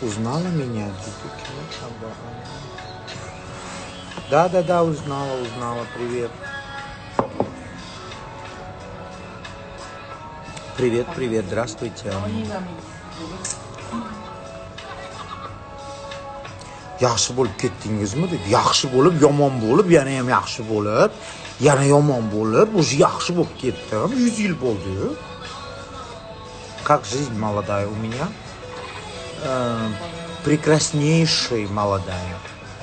Узнала меня? Да, да, да, узнала, узнала. Привет. Привет, привет, здравствуйте. yaxshi bo'lib ketdingizmi dedi yaxshi bo'lib yomon bo'lib yana ham yaxshi bo'lib yana yomon bo'lib уже yaxshi bo'lib ketdim yuz yil bo'ldi как жизнь молодая у меня Э, прекраснейший молодая.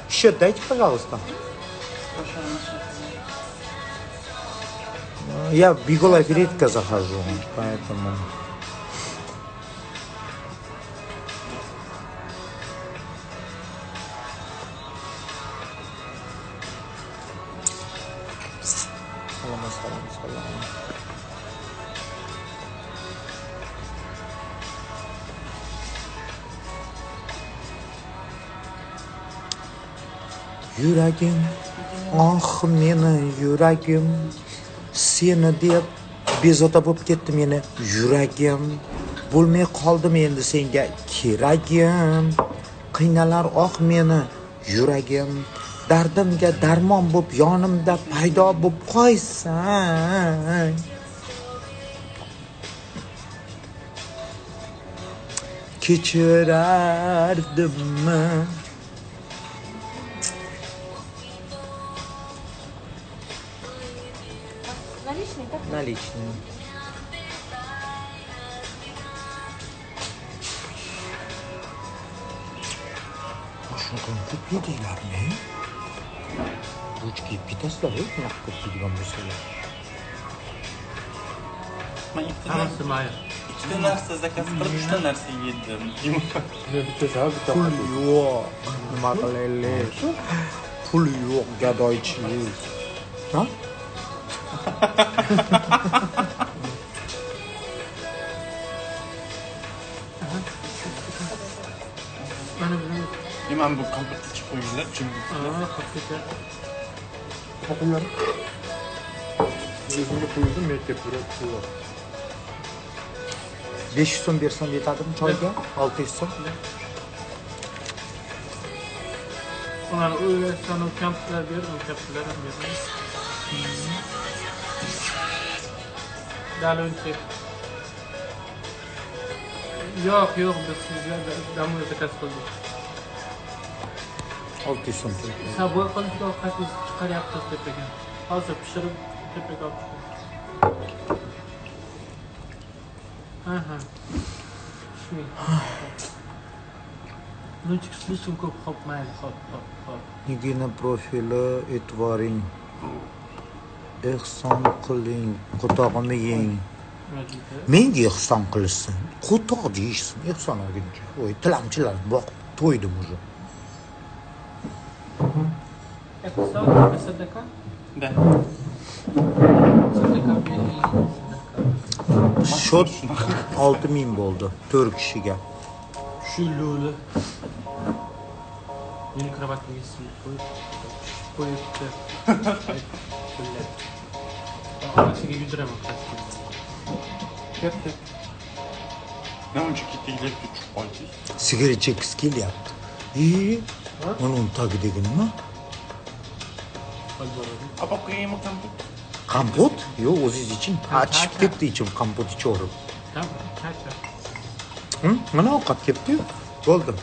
Счет дайте пожалуйста. Э, я в Биголайф редко захожу поэтому. Салам, салам. Yuragim, oh meni yuragim, seni deb bezovta bo'lib ketdi meni yuragim. Bo'lmay qoldim endi senga keragim. Qiynalar oh meni yuragim. Dardimga darmon bo'lib yonimda paydo bo'lib qo'ysang. Kechirardimmi? Наличные? Как Наличные. Ашаканты пидилар не? Ручки питасылар yok mu? Kırpıdığım mesela. Men ikki ikkita narsa zakaz qilib uchta narsa yedim bittasi ha bitta pul yo'q nima qilaylik pul yo'q gadoychilik 今もう完璧聞こえるね自分ああ完璧ここやる自分のこのメイクブロックは500 son bir son yeterdim çayda 600 son. Onlar öyle sanırım kamplar bir, kamplar bir. Bermaymiz. Dal uncha. Yo'q, yo'q, biz sizga damni zakaz qildik. 600 so'm. Sabr qilib ovqatingiz chiqaryapsiz tepaga. Hozir pishirib tepaga olib chiqing. Ha ha. Shuning. Lunch слишком ko'p hop mayli, hop, hop, hop. Nigina profili e'tiboring. Ehson qiling, qutog'imni yeng. Menga ehson qilishsin. Qutoq deyishsin, ehson olguncha. Voy, tilamchilar boqib to'ydim уже. Shot 6000 bo'ldi 4 kishiga. Shu lo'li. Meni qo'yib, qo'yibdi. kullet. Asi gibi drama Perfekt. Neoncuk ile güç olacak. Sigara çek skill yaptı. İyi. Onun takı dedin mi? Apa kıyım kamput? Kamput? Yo o siz için. Aç gitti için kamput içiyorum. Tamam. Hı? Bana o kat gitti. Oldu.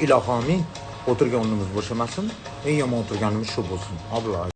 İlahi amin. O'tirganimiz bo'shamassin eng yomon o'tirganimiz shu bo'lsin obla